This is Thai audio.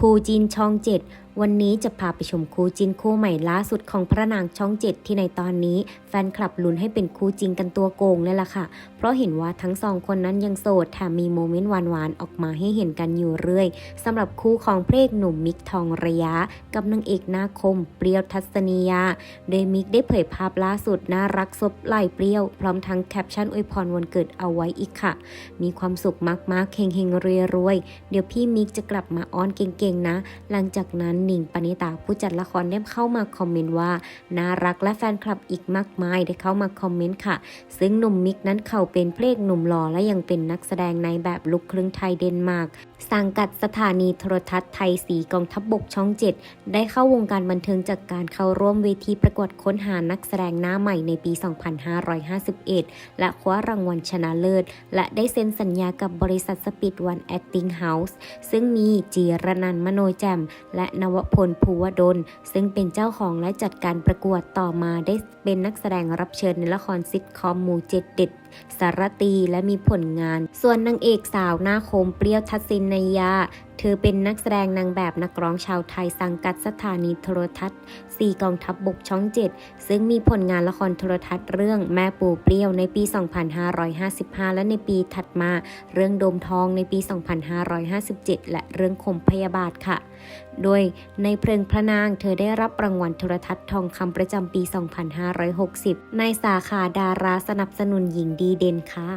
คูจินชองเจ็ด วันนี้จะพาไปชมคู่จินคู่ใหม่ล่าสุดของพระนางช่องเจ็ดที่ในตอนนี้ แฟนคลับลุ้นให้เป็นคู่จริงกันตัวโกงเลยล่ะค่ะ เพราะเห็นว่าทั้งสองคนนั้นยังโสดแถมมีโมเมนต์หวานๆออกมาให้เห็นกันอยู่เรื่อยสำหรับคู่ของพระเอกหนุ่มมิกทองระยะ กับนางเอกหน้าคม เปรี้ยวทัศนียา โดยมิกได้เผยภาพล่าสุดน่ารักซบไหล่เปรี้ยว พร้อมทั้งแคปชั่นอวยพรวันเกิดเอาไว้อีกค่ะ มีความสุขมากๆเฮงเฮงๆรวยๆเดี๋ยวพี่มิกจะกลับมาอ้อนเก่งๆนะ หลังจากนั้นหนิงปณิตาผู้จัดละครได้เข้ามาคอมเมนต์ว่าน่ารักและแฟนคลับอีกมากมายได้เข้ามาคอมเมนต์ค่ะ ซึ่งหนุ่มมิกนั้นเขาเป็นเพลงหนุ่มหล่อและยังเป็นนักแสดงในแบบลุคครึ่งไทยเดนมาร์กสังกัดสถานีโทรทัศน์ไทยสีกองทัพบบกช่อง7ได้เข้าวงการบันเทิงจากการเข้าร่วมเวทีประกวดค้นหานักแสดงหน้าใหม่ในปี 2551 และคว้ารางวัลชนะเลิศ และได้เซ็นสัญญากับบริษัทสปีดวันแอคติ้งเฮาส์ซึ่งมีจีรนันมโนแจม และนวพลภูวดล ซึ่งเป็นเจ้าของและจัดการประกวดต่อมาได้เป็นนักแสดงรับเชิญในละครซิทคอมหมูเจ็ดเด็ดสารตีและมีผลงาน ส่วนนางเอกสาวหน้าคมเปรี้ยวทัศนยา เธอเป็นนักแสดงนางแบบนักร้องชาวไทยสังกัดสถานีโทรทัศน์4กองทัพบบกช่อง 7 ซึ่งมีผลงานละครโทรทัศน์เรื่องแม่ปูเปรี้ยวในปี 2555 และในปีถัดมาเรื่องโดมทองในปี 2557 และเรื่องข่มพยาบาทค่ะ โดยในเพลิงพระนางเธอได้รับรางวัลโทรทัศน์ทองคำประจำปี 2560 ในสาขาดาราสนับสนุนหญิงดีเด่นค่ะ